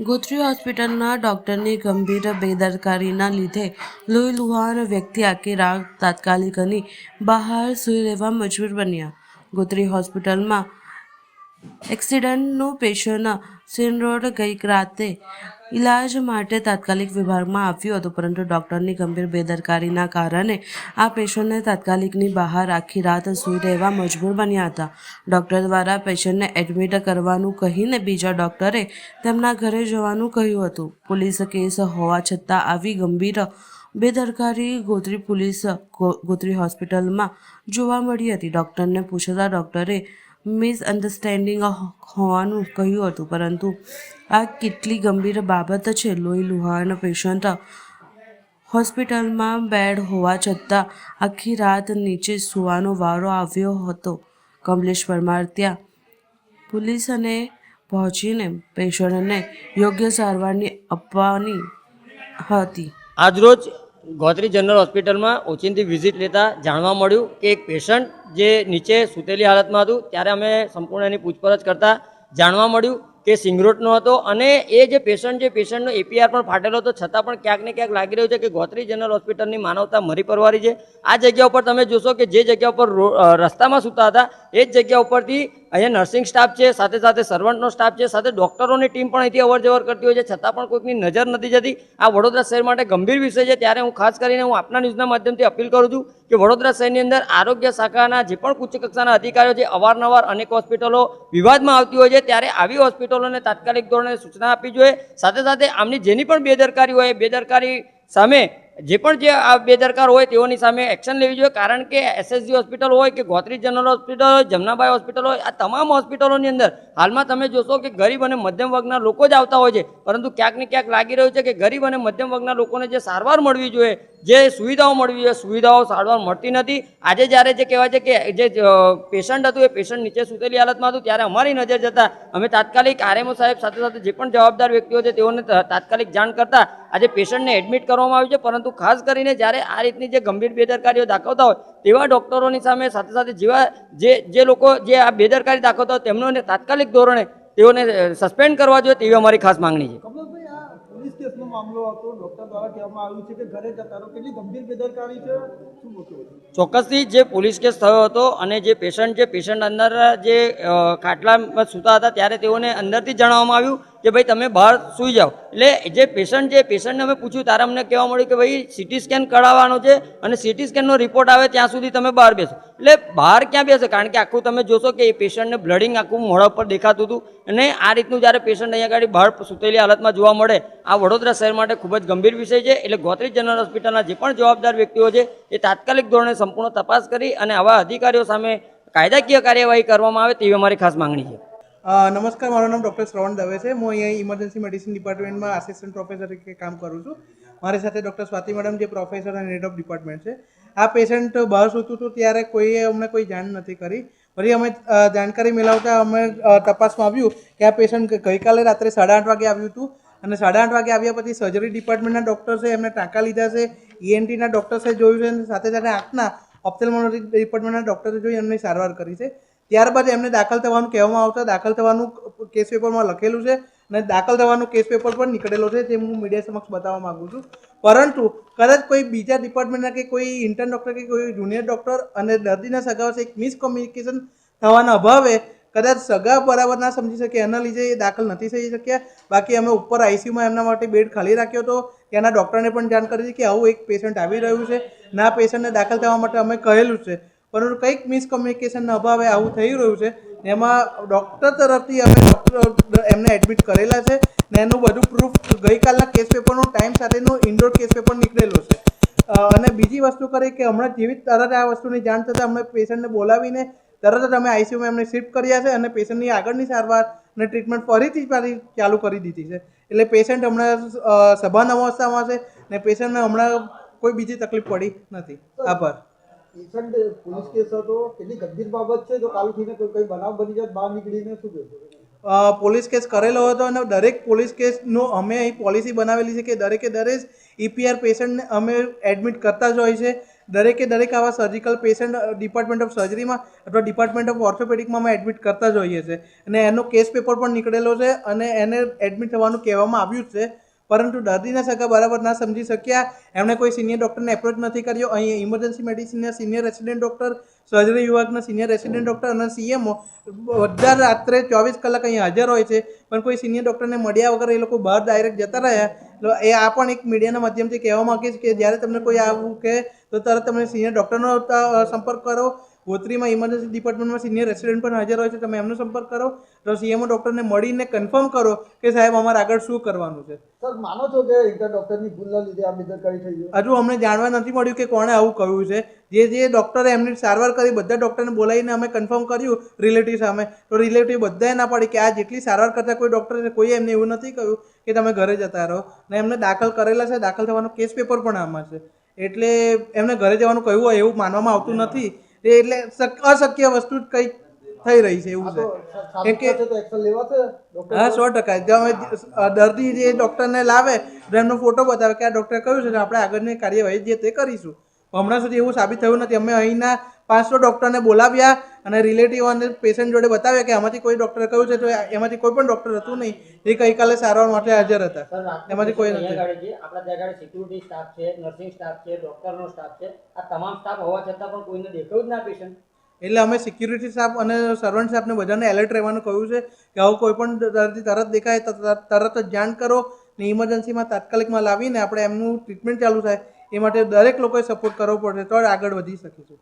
ગોત્રી હોસ્પિટલના ડોક્ટરની ગંભીર બેદરકારીના લીધે લોહી લુહાણ વ્યક્તિ આખી રાત તાત્કાલિકની બહાર સૂઈ રહેવા મજબૂર બન્યા. ગોત્રી હોસ્પિટલમાં એક્સિડન્ટનું પેશન્ટ સિનરોડ ગઈ રાતે ઇલાજ માટે તાત્કાલિક વિભાગમાં આવ્યું હતું, પરંતુ ડૉક્ટરની ગંભીર બેદરકારીના કારણે આ પેશન્ટને તાત્કાલિકની બહાર આખી રાત સૂઈ રહેવા મજબૂર બન્યા હતા. ડૉક્ટર દ્વારા પેશન્ટને એડમિટ કરવાનું કહીને બીજા ડૉક્ટરે તેમના ઘરે જવાનું કહ્યું હતું. પોલીસ કેસ હોવા છતાં આવી ગંભીર બેદરકારી ગોત્રી પોલીસ ગોત્રી હોસ્પિટલમાં જોવા મળી હતી. ડૉક્ટરને પૂછતા ડૉક્ટરે મિસઅન્ડરસ્ટેન્ડિંગ હોવાનું કહ્યું હતું. પરંતુ આ કેટલી ગંભીર બાબત છે? લોહી લુહાણ પેશન્ટ હોસ્પિટલમાં બેડ હોવા છતાં આખી રાત નીચે સૂવાનો વારો આવ્યો હતો. કમલેશ પરમાર ત્યાં પોલીસને પહોંચીને પેશન્ટને યોગ્ય સારવારની આપવાની હતી. આજરોજ ગોત્રી જનરલ હોસ્પિટલમાં ઓચિંતી વિઝિટ લેતા જાણવા મળ્યું કે એક પેશન્ટ જે નીચે સૂતેલી હાલતમાં હતું, ત્યારે અમે સંપૂર્ણ એની પૂછપરછ કરતા જાણવા મળ્યું કે સિંગરોટનો હતો અને એ જે પેશન્ટ જે પેશન્ટનો એપીઆર પણ ફાટેલો હતો. છતાં પણ ક્યાંક ને ક્યાંક લાગી રહ્યું છે કે ગોત્રી જનરલ હોસ્પિટલની માનવતા મરી પરવારી છે. આ જગ્યા ઉપર તમે જોશો કે જે જગ્યા ઉપર રસ્તામાં સૂતા હતા, એ જ જગ્યા ઉપરથી અહીંયા નર્સિંગ સ્ટાફ છે, સાથે સાથે સર્વન્ટનો સ્ટાફ છે, સાથે ડૉક્ટરોની ટીમ પણ અહીંથી અવર જવર કરતી હોય છે. છતાં પણ કોઈકની નજર નથી જતી. આ વડોદરા શહેર માટે ગંભીર વિષય છે. ત્યારે હું ખાસ કરીને હું આપના ન્યૂઝના માધ્યમથી અપીલ કરું છું કે વડોદરા શહેરની અંદર આરોગ્ય શાખાના જે પણ ઉચ્ચ કક્ષાના અધિકારીઓ છે, અવારનવાર અનેક હોસ્પિટલો વિવાદમાં આવતી હોય છે, ત્યારે આવી હોસ્પિટલોને તાત્કાલિક ધોરણે સૂચના આપવી જોઈએ. સાથે સાથે આમની જેની પણ બેદરકારી હોય, બેદરકારી સામે જે પણ જે આ બેદરકાર હોય તેઓની સામે એક્શન લેવી જોઈએ, કારણ કે એસએસજી હોસ્પિટલ હોય કે ગોત્રી જનરલ હોસ્પિટલ હોય, જમનાબાઈ હોસ્પિટલ હોય, આ તમામ હોસ્પિટલોની અંદર હાલમાં તમે જોશો કે ગરીબ અને મધ્યમ વર્ગના લોકો જ આવતા હોય છે. પરંતુ ક્યાંક ને ક્યાંક લાગી રહ્યું છે કે ગરીબ અને મધ્યમ વર્ગના લોકોને જે સારવાર મળવી જોઈએ જે સુવિધાઓ મળવી જોઈએ સુવિધાઓ સારવાર મળતી નથી. આજે જ્યારે જે કહેવાય છે કે જે પેશન્ટ હતું, એ પેશન્ટ નીચે સૂતેલી હાલતમાં હતું, ત્યારે અમારી નજર જતા અમે તાત્કાલિક આરએમઓ સાહેબ સાથે સાથે જે પણ જવાબદાર વ્યક્તિઓ છે, તેઓને તાત્કાલિક જાણ કરતા આજે પેશન્ટને એડમિટ કરવામાં આવ્યું છે. પરંતુ ખાસ કરીને જ્યારે આ રીતની જે ગંભીર બેદરકારીઓ દાખવતા હોય, તેવા ડોક્ટરોની સામે સાથે સાથે જેવા જે જે લોકો જે આ બેદરકારી દાખવતા હોય, તેમનો તાત્કાલિક ધોરણે તેઓને સસ્પેન્ડ કરવા જોઈએ તેવી અમારી ખાસ માંગણી છે કમલેશભાઈ આ પોલીસ કેસનો મામલો હતો? ડોક્ટર દ્વારા કહેવામાં આવ્યું છે કે ઘરે જતા કેટલી ગંભીર બેદરકારી છે? શું ચોક્કસથી જે પોલીસ કેસ થયો હતો અને જે પેશન્ટ જે પેશન્ટ અંદર જે ખાટલામાં સૂતા હતા, ત્યારે તેઓને અંદરથી જણાવવામાં આવ્યું કે ભાઈ તમે બહાર સૂઈ જાઓ. એટલે જે પેશન્ટ જે પેશન્ટને અમે પૂછ્યું, તારે અમને કહેવા મળ્યું કે ભાઈ સીટી સ્કેન કરાવવાનો છે અને સિટી સ્કેનનો રિપોર્ટ આવે ત્યાં સુધી તમે બહાર બેસો. એટલે બહાર ક્યાં બેસે? કારણ કે આખું તમે જોશો કે એ પેશન્ટને બ્લડિંગ આખું મોઢા પર દેખાતું હતું. અને આ રીતનું જ્યારે પેશન્ટ અહીંયા આગળ બહાર સૂતેલી હાલતમાં જોવા મળે, આ વડોદરા શહેર માટે ખૂબ જ ગંભીર વિષય છે. એટલે ગોત્રી જનરલ હોસ્પિટલના જે પણ જવાબદાર વ્યક્તિઓ છે, એ તાત્કાલિક ધોરણે સંપૂર્ણ તપાસ કરી અને આવા અધિકારીઓ સામે કાયદાકીય કાર્યવાહી કરવામાં આવે તેવી અમારી ખાસ માંગણી છે. નમસ્કાર, મારું નામ ડૉક્ટર શ્રવણ દવે છે. હું અહીંયા ઇમરજન્સી મેડિસિન ડિપાર્ટમેન્ટમાં આસિસ્ટન્ટ પ્રોફેસર તરીકે કામ કરું છું. મારી સાથે ડૉક્ટર સ્વાતિ મેડમ, જે પ્રોફેસર અને હેડ ઓફ ડિપાર્ટમેન્ટ છે. આ પેશન્ટ બહાર સૂતું હતું ત્યારે કોઈએ અમને કોઈ જાણ નથી કરી. ફરી અમે જાણકારી મેળવતા અમે તપાસમાં આવ્યું કે આ પેશન્ટ ગઈકાલે રાત્રે સાડા આઠ વાગે આવ્યું હતું. અને સાડા આઠ વાગે આવ્યા પછી સર્જરી ડિપાર્ટમેન્ટના ડૉક્ટર છે, એમને ટાંકા લીધા છે. ઈએનટીના ડૉક્ટર્સે જોયું છે અને સાથે સાથે આંખના ઓપ્થેલ્મોલોજી ડિપાર્ટમેન્ટના ડૉક્ટરે જોઈ એમની સારવાર કરી છે. ત્યારબાદ એમને દાખલ થવાનું કહેવામાં આવતા દાખલ થવાનું કેસ પેપરમાં લખેલું છે અને દાખલ થવાનું કેસ પેપર પણ નીકળેલો છે, તે હું મીડિયા સમક્ષ બતાવવા માગું છું. પરંતુ કદાચ કોઈ બીજા ડિપાર્ટમેન્ટના કે કોઈ ઇન્ટર્ન ડૉક્ટર કે કોઈ જુનિયર ડૉક્ટર અને દર્દીના સગા વચ્ચે એક મિસકોમ્યુનિકેશન થવાના અભાવે કદાચ સગા બરાબર ના સમજી શકે, એના લીધે એ દાખલ નથી થઈ શક્યા. બાકી અમે ઉપર આઈસીયુમાં એમના માટે બેડ ખાલી રાખ્યો હતો. ત્યાંના ડૉક્ટરને પણ જાણ કરી હતી કે આવું એક પેશન્ટ આવી રહ્યું છે. ના પેશન્ટને દાખલ થવા માટે અમે કહેલું છે. પરંતુ કંઈક મિસકમ્યુનિકેશનના અભાવે આવું થઈ રહ્યું છે એમાં ડૉક્ટર તરફથી અમે ડૉક્ટર એમને એડમિટ કરેલા છે ને એનું બધું પ્રૂફ ગઈકાલના કેસ પેપરનો ટાઈમ સાથેનો ઇન્ડોર કેસ પેપર નીકળેલો છે. અને બીજી વસ્તુ કરી કે હમણાં જેવી તરત આ વસ્તુની જાણ થતાં અમે પેશન્ટને બોલાવીને તરત જ અમે આઈસીયુમાં એમને શિફ્ટ કર્યા છે અને પેશન્ટની આગળની સારવાર અને ટ્રીટમેન્ટ ફરીથી પાછી ચાલુ કરી દીધી છે. એટલે પેશન્ટ હમણાં સભાન અવસ્થામાં છે ને પેશન્ટને હમણાં કોઈ બીજી તકલીફ પડી નથી. આભાર. પેશન્ટ પોલીસ કેસ હતો. કેટલી ગંભીર બાબત છે જો કાલ થઈને કોઈ કઈ બનાવ બની જાય બહાર નીકળીને શું કહેશો? પોલીસ કેસ કરેલો હતો અને દરેક પોલીસ કેસનો અમે અહીં પોલિસી બનાવેલી છે કે દરેકે દરેક ઈપીઆર પેશન્ટને અમે એડમિટ કરતા જ હોય છે. દરેકે દરેક આવા સર્જિકલ પેશન્ટ ડિપાર્ટમેન્ટ ઓફ સર્જરીમાં અથવા ડિપાર્ટમેન્ટ ઓફ ઓર્થોપેડિકમાં અમે એડમિટ કરતા જ હોઈએ છીએ અને એનો કેસ પેપર પણ નીકળેલો છે અને એને એડમિટ થવાનું કહેવામાં આવ્યું જ છે. પરંતુ દર્દીના સગા બરાબર ના સમજી શક્યા. એમણે કોઈ સિનિયર ડૉક્ટરને એપ્રોચ નથી કર્યો. અહીં ઇમરજન્સી મેડિસિનના સિનિયર રેસિડેન્ટ ડૉક્ટર સર્જરી વિભાગના સિનિયર રેસિડેન્ટ ડૉક્ટર અને સીએમઓ બધા રાત્રે ચોવીસ કલાક અહીં હાજર હોય છે. પણ કોઈ સિનિયર ડૉક્ટરને મળ્યા વગર એ લોકો બહાર ડાયરેક્ટ જતા રહ્યા. એ આ પણ એક મીડિયાના માધ્યમથી કહેવા માંગીશ કે જ્યારે તમને કોઈ આવું કહે, તો તરત તમે સિનિયર ડૉક્ટરનો સંપર્ક કરો. ગોત્રીમાં ઇમરજન્સી ડિપાર્ટમેન્ટમાં સિનિયર રેસિડેન્ટ પણ હાજર હોય છે તમે એમનો સંપર્ક કરો તો સીએમઓ ડૉક્ટરને મળીને કન્ફર્મ કરો કે સાહેબ અમારે આગળ શું કરવાનું છે. સર માનો છો કે ઇન્ટર ડોક્ટરની ભૂલના લીધે આ બેદરકારી થઈ ગઈ? હજુ અમને જાણવા નથી મળ્યું કે કોણે આવું કહ્યું છે. જે જે ડૉક્ટરે એમની સારવાર કરી બધા ડૉક્ટરને બોલાવીને અમે કન્ફર્મ કર્યું રિલેટિવ સામે. તો રિલેટિવ બધાએ ના પાડી કે આ જેટલી સારવાર કરતા કોઈ ડૉક્ટર છે કોઈ એમને એવું નથી કહ્યું કે તમે ઘરે જતા રહો. ને એમને દાખલ કરેલા છે દાખલ થવાનો કેસ પેપર પણ આમાં છે. એટલે એમને ઘરે જવાનું કહ્યું હોય એવું માનવામાં આવતું નથી. એટલે અશક્ય વસ્તુ જ કંઈક થઈ રહી છે એવું છે. કે- હા સો ટકા. દર્દી જે ડૉક્ટરને લાવે એમનો ફોટો બતાવે કે આ ડૉક્ટરે કહ્યું છે આપણે આગળની કાર્યવાહી જે તે કરીશું. હમણાં સુધી એવું સાબિત થયું નથી. અમે અહીંના પાંચસો ડૉક્ટરને બોલાવ્યા અને રિલેટિવ અને પેશન્ટ જોડે બતાવ્યા કે આમાંથી કોઈ ડૉક્ટર કહ્યું છે તો એમાંથી કોઈ પણ ડૉક્ટર હતું નહીં એ ગઈકાલે સારવાર માટે હાજર હતા. એમાંથી કોઈ નથી. આપણા ત્યાં આગળ સિક્યુરિટી સ્ટાફ છે નર્સિંગ સ્ટાફ છે ડૉક્ટરનો સ્ટાફ છે આ તમામ સ્ટાફ હોવા છતાં પણ કોઈને દેખાયું જ ના પેશન્ટ એટલે અમે સિક્યુરિટી સ્ટાફ અને સર્વન્ટ સ્ટાફને બધાને એલર્ટ રહેવાનું કહ્યું છે કે આવું કોઈ પણ દર્દી તરત દેખાય તરત તરત જ જાણ કરો ને ઇમરજન્સીમાં તાત્કાલિકમાં લાવીને આપણે એમનું ટ્રીટમેન્ટ ચાલુ થાય. એ માટે દરેક લોકોએ સપોર્ટ કરવો પડશે તો આગળ વધી શકીશું.